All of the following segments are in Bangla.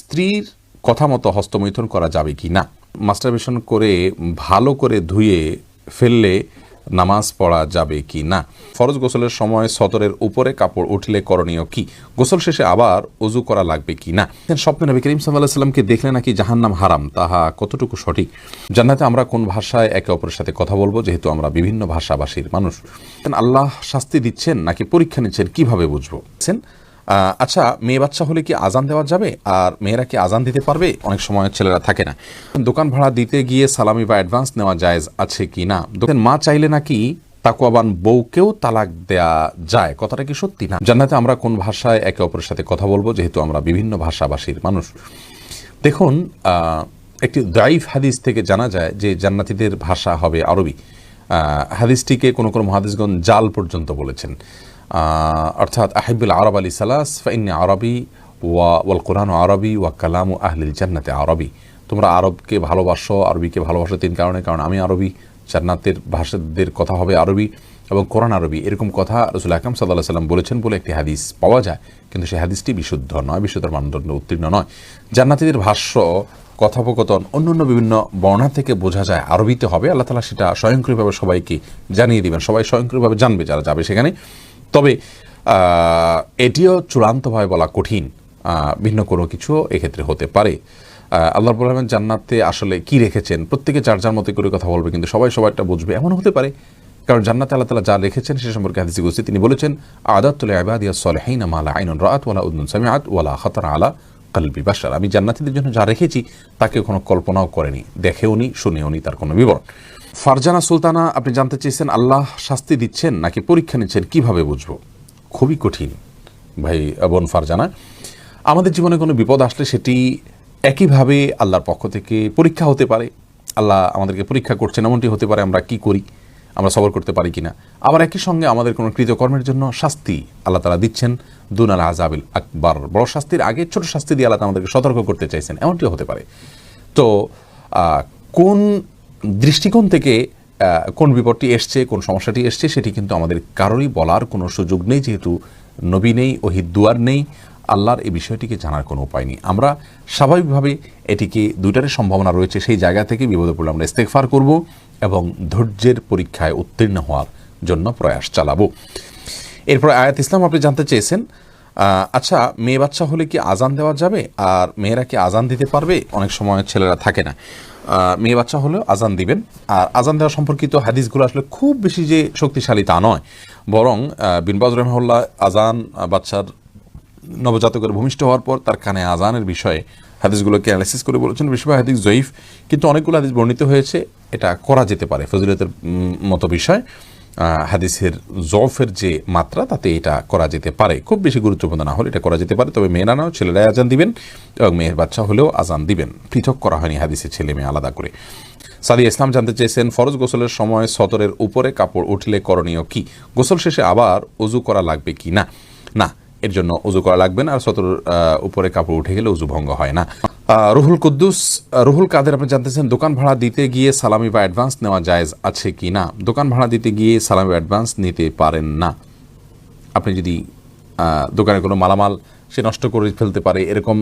স্ত্রীর কথা মতো হস্তমৈথুন করা যাবে কি না? মাস্টারবেশন করে, ভালো করে ধুয়ে ফেললে নামাজ পড়া যাবে কি না? ফরজ গোসলের সময় সতরের উপরে কাপড় উঠলে করণীয় কি? গোসল শেষে আবার অজু করা লাগবে কি না? স্বপ্নে নবী করিম সাল্লাহ সাল্লামকে দেখলে নাকি জাহান্নাম হারাম। তাহা কতটুকু সঠিক? জান্নাতে আমরা কোন ভাষায় একে অপরের সাথে কথা বলব? যেহেতু আমরা বিভিন্ন ভাষাভাষীর মানুষ। আল্লাহ শাস্তি দিচ্ছেন নাকি পরীক্ষা নিচ্ছেন? কীভাবে বুঝব? আচ্ছা মেয়ে বাচ্চা হলে কি আজান দেওয়া যাবে? আর মেয়েরা কি আজান দিতে পারবে? অনেক সময় ছেলেরা থাকে না। দোকান ভাড়া দিতে গিয়ে সালামি বা অ্যাডভান্স নেওয়া জায়েজ আছে কি না? দোকান মা চাইলে নাকি তাকুয়াবান বউকেও তালাক দেয়া যায়? কথাটা কি সত্যি না? জান্নাতে আমরা কোন ভাষায় একে অপরের সাথে কথা বলব? যেহেতু আমরা বিভিন্ন ভাষাভাষীর মানুষ। দেখুন একটি দাইফ হাদিস থেকে জানা যায় যে জান্নাতীদের ভাষা হবে আরবি। হাদিসটিকে কোনো কোনো মহাদিসগণ জাল পর্যন্ত বলেছেন। অর্থাৎ আহিবুল আরব আলী সালাস, ফাইন্নি আরবি ওয়া ওয়াল কোরআন আরবি ওয়া কালামু আহলিল জান্নাতে আরবি। তোমরা আরবকে ভালোবাসো, আরবিকে ভালোবাসো তিন কারণে, কারণ আমি আরবি, জান্নাতের ভাষাদের কথা হবে আরবি এবং কোরআন আরবি। এরকম কথা রসুল আকরাম সাল্লাহ সাল্লাম বলেছেন বলে একটি হাদিস পাওয়া যায়, কিন্তু সেই হাদিসটি বিশুদ্ধ নয়, বিশুদ্ধর মানদণ্ড উত্তীর্ণ নয়। জান্নাতীদের ভাষ্য, কথোপকথন অন্য অন্য বিভিন্ন বর্ণা থেকে বোঝা যায় আরবিতে হবে। আল্লাহ তালা সেটা স্বয়ংক্রিয়ভাবে সবাইকে জানিয়ে দিবেন। সবাই স্বয়ংক্রিয়ভাবে জানবে যারা যাবে সেখানে। তবে এটিও চূড়ান্তভাবে বলা কঠিন ভিন্ন কোনো কিছু এক্ষেত্রে হতে পারে। আল্লাহ রহমান জান্নাতে আসলে কি রেখেছেন? প্রত্যেকে যার যার মতো করে কথা বলবে, কিন্তু সবাই সবাইটা বুঝবে এমন হতে পারে। কারণ জান্নাতে আল্লাহ তালা যা রেখেছেন সে সম্পর্কে হাদিসি গুস্তি তিনি বলেছেন, আদাতুল আবাদিয়া সলেহিন মালা আইনুন রাত ওয়ালা উদ্দুন সামিআত ওয়ালা খাতার আলা কালবি বাসার আমি জান্নাতীদের জন্য যা রেখেছি, তাকে কোনো কল্পনাও করেনি, দেখেওনি, শুনেওনি, তার কোনো বিবরণ। ফারজানা সুলতানা, আপনি জানতে চেয়েছেন আল্লাহ শাস্তি দিচ্ছেন নাকি পরীক্ষা নিচ্ছেন? কীভাবে বুঝব? খুবই কঠিন ভাই, বোন ফারজানা। আমাদের জীবনে কোনো বিপদ আসলে সেটি একইভাবে আল্লাহর পক্ষ থেকে পরীক্ষা হতে পারে। আল্লাহ আমাদেরকে পরীক্ষা করছেন, এমনটি হতে পারে আমরা কি করি, আমরা সবর করতে পারি কিনা। আবার একই সঙ্গে আমাদের কোনো কৃতকর্মের জন্য শাস্তি আল্লাহ তালা দিচ্ছেন দুন আল আজাবিল আকবর। বড় শাস্তির আগে ছোট শাস্তি দিয়ে আল্লাহ আমাদেরকে সতর্ক করতে চাইছেন, এমনটিও হতে পারে। তো কোন দৃষ্টিকোণ থেকে কোন বিপদটি এসছে, কোন সমস্যাটি এসছে, সেটি কিন্তু আমাদের কারোরই বলার কোনো সুযোগ নেই, যেহেতু নবী নেই ওহিদ দুয়ার নেই, আল্লাহর এই বিষয়টিকে জানার কোনো উপায় নেই। আমরা স্বাভাবিকভাবে এটিকে দুইটারই সম্ভাবনা রয়েছে, সেই জায়গা থেকে বিপদে পড়লে আমরা ইস্তেকফার করব এবং ধৈর্যের পরীক্ষায় উত্তীর্ণ হওয়ার জন্য প্রয়াস চালাবো। এরপর আয়াত ইসলাম আপনি জানতে চেয়েছেন আচ্ছা মেয়ে বাচ্চা হলে কি আজান দেওয়া যাবে? আর মেয়েরা কি আজান দিতে পারবে? অনেক সময় ছেলেরা থাকে না। মেয়ে বাচ্চা হলেও আজান দিবেন। আর আজান দেওয়া সম্পর্কিত হাদিসগুলো আসলে খুব বেশি যে শক্তিশালী তা নয়। বরং বিনবাজ রহমহল্লা আজান বাচ্চার নবজাতকের ভূমিষ্ঠ হওয়ার পর তার কানে আজানের বিষয়ে হাদিসগুলোকে অ্যানালাইসিস করে বলেছেন। বেশিরভাগ হাদিস জয়ীফ, কিন্তু অনেকগুলো হাদিস বর্ণিত হয়েছে। এটা করা যেতে পারে, ফজিলতের মতো বিষয়। হাদিসের জফের যে মাত্রা, তাতে এটা করা যেতে পারে। খুব বেশি গুরুত্বপূর্ণ না হলে এটা করা যেতে পারে, তবে মেয়েরা নাও, ছেলেরাই আজান দিবেন এবং মেয়ের বাচ্চা হলেও আজান দিবেন। পৃথক করা হয়নি হাদিসের ছেলে মেয়ে আলাদা করে। সাদি ইসলাম জানতে চেয়েছেন, ফরজ গোসলের সময় সতরের উপরে কাপড় উঠলে করণীয় কি? গোসল শেষে আবার অজু করা লাগবে কি না? না, এর জন্য উজু করা লাগবে না, আর সতর উপরে কাপড় উঠে গেলে উজু ভঙ্গ হয় না। রুহুল কুদ্দুস রুহুল কাদের আপনি জানতেছেন, দোকান ভাড়া দিতে গিয়ে সালামি বা অ্যাডভান্স নেওয়া জায়েজ আছে কি না? দোকান ভাড়া দিতে গিয়ে সালামি বা অ্যাডভান্স নিতে পারেন না। আপনি যদি দোকানে কোনো মালামাল সে নষ্ট করে ফেলতে পারে, এরকম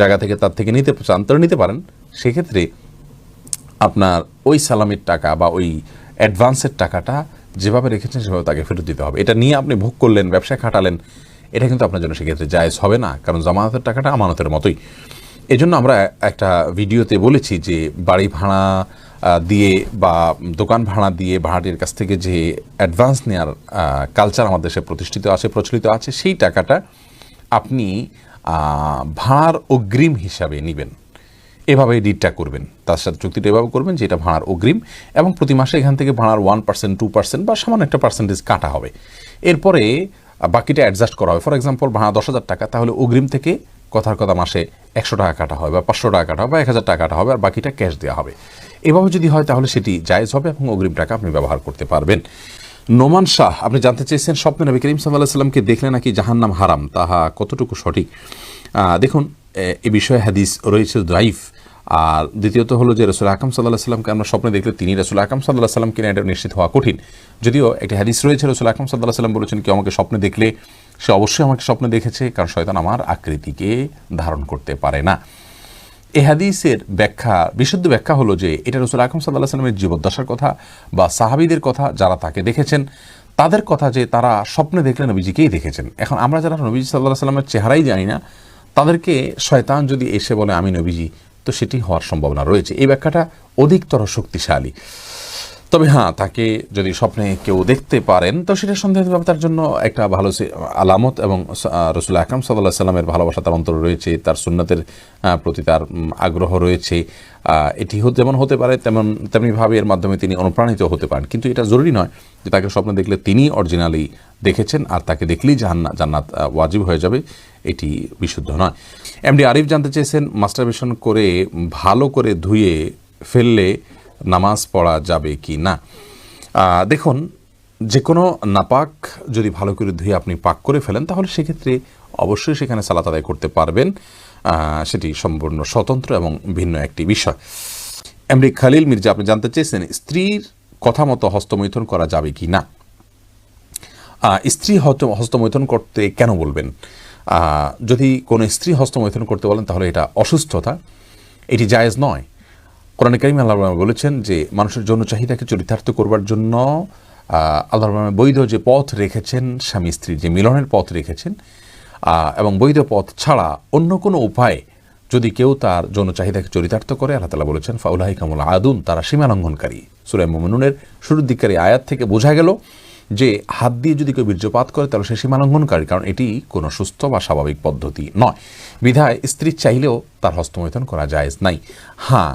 জায়গা থেকে তার থেকে নিতে চান, তাহলে নিতে পারেন। সেক্ষেত্রে আপনার ওই সালামির টাকা বা ওই অ্যাডভান্সের টাকাটা যেভাবে রেখেছেন, সেভাবে তাকে ফেরত দিতে হবে। এটা নিয়ে আপনি ভোগ করলেন ব্যবসায় খাটালেন, এটা কিন্তু আপনার জন্য সেক্ষেত্রে জায়েজ হবে না, কারণ জামানতের টাকাটা আমানতের মতোই। এজন্য আমরা একটা ভিডিওতে বলেছি যে বাড়ি ভাড়া দিয়ে বা দোকান ভাড়া দিয়ে ভাড়াটির কাছ থেকে যে অ্যাডভান্স নেওয়ার কালচার আমাদের দেশে প্রতিষ্ঠিত আছে, প্রচলিত আছে, সেই টাকাটা আপনি ভাড়ার অগ্রিম হিসাবে নেবেন। এভাবে ডিডটা করবেন। তার সাথে চুক্তিটা এভাবে করবেন যে এটা ভাড়ার অগ্রিম এবং প্রতি মাসে এখান থেকে ভাড়ার ওয়ান পার্সেন্ট টু পার্সেন্ট বা সামান্য একটা পার্সেন্টেজ কাটা হবে। এরপরে বাকিটা অ্যাডজাস্ট করা হবে। ফর এক্সাম্পল ভাড়া দশ হাজার টাকা, তাহলে অগ্রিম থেকে কথার কথা মাসে একশো টাকা কাটা হয় বা পাঁচশো টাকা কাটা হবে বা এক হাজার টাকা কাটা হবে আর বাকিটা ক্যাশ দেওয়া হবে। এভাবে যদি হয় তাহলে সেটি জায়েজ হবে এবং অগ্রিম টাকা আপনি ব্যবহার করতে পারবেন। নোমান শাহ, আপনি জানতে চেয়েছেন স্বপ্নে নবী করিম সাল্লাহ সাল্লামকে দেখলে নাকি জাহান্নাম হারাম, তাহা কতটুকু সঠিক? দেখুন, এ- বিষয়ে হাদিস রয়েছে দ্রাইফ আর দ্বিতীয়ত হলো যে রসুল আকাম সাল্লাহ সাল্লামকে আমরা স্বপ্নে দেখলে তিনি রসুল আকাম সাল্লাহ সাল্লাম কিনা এটা নিশ্চিত হওয়া কঠিন। যদিও একটি হাদিস রয়েছে, রসুল আকাম সাল্লাহ সাল্লাম বলেছেন, কেউ আমাকে স্বপ্নে দেখলে সে অবশ্যই আমাকে স্বপ্নে দেখেছে, কারণ শয়তান আমার আকৃতিকে ধারণ করতে পারে না। এ হাদিসের ব্যাখ্যা, বিশুদ্ধ ব্যাখ্যা হলো যে, এটা রসুল আকরম সাল্লাহ সাল্লামের জীবদ্দশার কথা বা সাহাবিদের কথা যারা তাকে দেখেছেন, তাদের কথা যে তারা স্বপ্নে দেখলে নবীজিকেই দেখেছেন। এখন আমরা যারা নবীজি সাল্লাহ সাল্লামের চেহারাই জানি না, তাদেরকে শয়তান যদি এসে বলে, আমি নবীজি তো সেটি হওয়ার সম্ভাবনা রয়েছে। এই ব্যাখ্যাটা অধিকতর শক্তিশালী। তবে হ্যাঁ তাকে যদি স্বপ্নে কেউ দেখতে পারেন, তো সেটা সন্দেহ তার জন্য একটা ভালো আলামত এবং রসুল আকরাম সাল্লাহ সাল্লামের ভালোবাসা তার অন্তরে রয়েছে, তার সুন্নতের প্রতি তার আগ্রহ রয়েছে। এটি যেমন হতে পারে, তেমন, তেমনিভাবে এর মাধ্যমে তিনি অনুপ্রাণিত হতে পারেন। কিন্তু এটা জরুরি নয় যে তাকে স্বপ্নে দেখলে তিনি অরিজিনালি দেখেছেন আর তাকে দেখলেই জাহান্না জান্নাত ওয়াজিব হয়ে যাবে, এটি বিশুদ্ধ নয়। এমডি আরিফ জানতে চেয়েছেন মাস্টারবেশন করে, ভালো করে ধুয়ে ফেললে নামাজ পড়া যাবে কি না। দেখুন যে কোনো নাপাক যদি ভালো করে ধুয়ে আপনি পাক করে ফেলেন, তাহলে সেক্ষেত্রে অবশ্যই সেখানে সালাত আদায় করতে পারবেন। সেটি সম্পূর্ণ স্বতন্ত্র এবং ভিন্ন একটি বিষয়। এমডি খালিল মির্জা, আপনি জানতে চেয়েছেন, স্ত্রীর কথা মতো হস্তমৈথন করা যাবে কি না? স্ত্রী হস্ত- হস্তমৈথুন করতে কেন বলবেন? যদি কোনো স্ত্রী হস্তমৈথন করতে বলেন, তাহলে এটা অসুস্থতা। এটি জায়েজ নয়। কোরআন করিম আল্লাহ বলেছেন যে মানুষের জন্য চাহিদাকে চরিতার্থ করবার জন্য আল্লাহ বৈধ যে পথ রেখেছেন স্বামী স্ত্রীর যে মিলনের পথ রেখেছেন এবং বৈধ পথ ছাড়া অন্য কোনো উপায়ে যদি কেউ তার যৌন চাহিদাকে চরিতার্থ করে, আল্লাহ তালা বলেছেন ফাউলাহি কামুল আদুন, তারা সীমা লঙ্ঘনকারী সুরাই মোমিনুনের শুরুর দিককারী আয়াত থেকে বোঝা গেল যে হাত দিয়ে যদি কেউ বীর্যপাত করে, তাহলে সে সীমা লঙ্ঘনকারী কারণ এটি কোনো সুস্থ বা স্বাভাবিক পদ্ধতি নয়। বিধায় স্ত্রী চাইলেও তার হস্তমৈথন করা যায় নাই। হ্যাঁ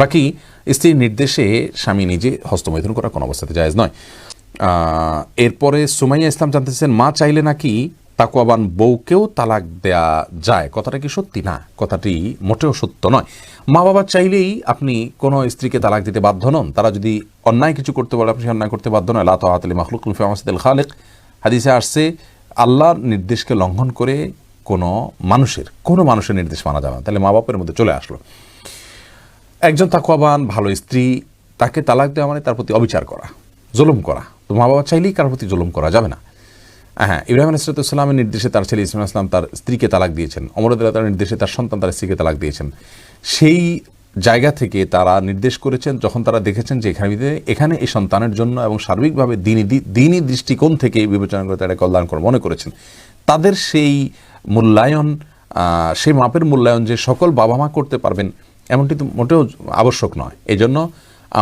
বাকি স্ত্রীর নির্দেশে স্বামী নিজে হস্তমৈথুন করা কোনো অবস্থাতে জায়জ নয়। এরপরে সুমাইয়া ইসলাম জানতেছেন মা চাইলে নাকি তাকুয়াবান বউকেও তালাক দেয়া যায়? কথাটা কি সত্যি? না, কথাটি মোটেও সত্য নয়। মা বাবা চাইলেই আপনি কোনো স্ত্রীকে তালাক দিতে বাধ্য নন। তারা যদি অন্যায় কিছু করতে পারে আপনি অন্যায় করতে বাধ্য নয়। লাত আতলি মাখলুকুল ফিয়ামাসিদুল খালেক। হাদিসে আসছে, আল্লাহর নির্দেশকে লঙ্ঘন করে কোনো মানুষের কোনো মানুষের নির্দেশ মানা যাবে না। তাহলে মা বাপের মধ্যে চলে আসলো। একজন তাকুয়াবান ভালো স্ত্রী, তাকে তালাক দেওয়া মানে তার প্রতি অবিচার করা, জুলুম করা। তো মা বাবা চাইলেই কারোর প্রতি জুলুম করা যাবে না। হ্যাঁ ইব্রাহিম আলাইসালামের নির্দেশে তার ছেলে ইসলাম ইসলাম তার স্ত্রীকে তালাক দিয়েছেন। অমরদুল্লাহ তার নির্দেশে তার সন্তান তার স্ত্রীকে তালাক দিয়েছেন। সেই জায়গা থেকে তারা নির্দেশ করেছেন, যখন তারা দেখেছেন যে এখানে এখানে এই সন্তানের জন্য এবং সার্বিকভাবে দিনী দিনী দৃষ্টিকোণ থেকে বিবেচনা করে তারা কল্যাণ করে মনে করেছেন। তাদের সেই মূল্যায়ন সেই মাপের মূল্যায়ন যে সকল বাবা মা করতে পারবেন এমনটি তো মোটেও আবশ্যক নয়। এই জন্য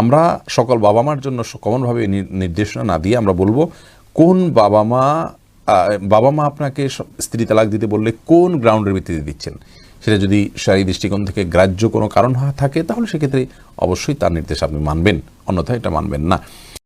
আমরা সকল বাবা মার জন্য কমনভাবে নির্দেশনা না দিয়ে আমরা বলব, কোন বাবা মা বাবা মা আপনাকে স্ত্রী তালাক দিতে বললে কোন গ্রাউন্ডের ভিত্তিতে দিচ্ছেন? সেটা যদি সারি দৃষ্টিকোণ থেকে গ্রাহ্য কোনো কারণ থাকে, তাহলে সেক্ষেত্রে অবশ্যই তার নির্দেশ আপনি মানবেন। অন্যথায় এটা মানবেন না।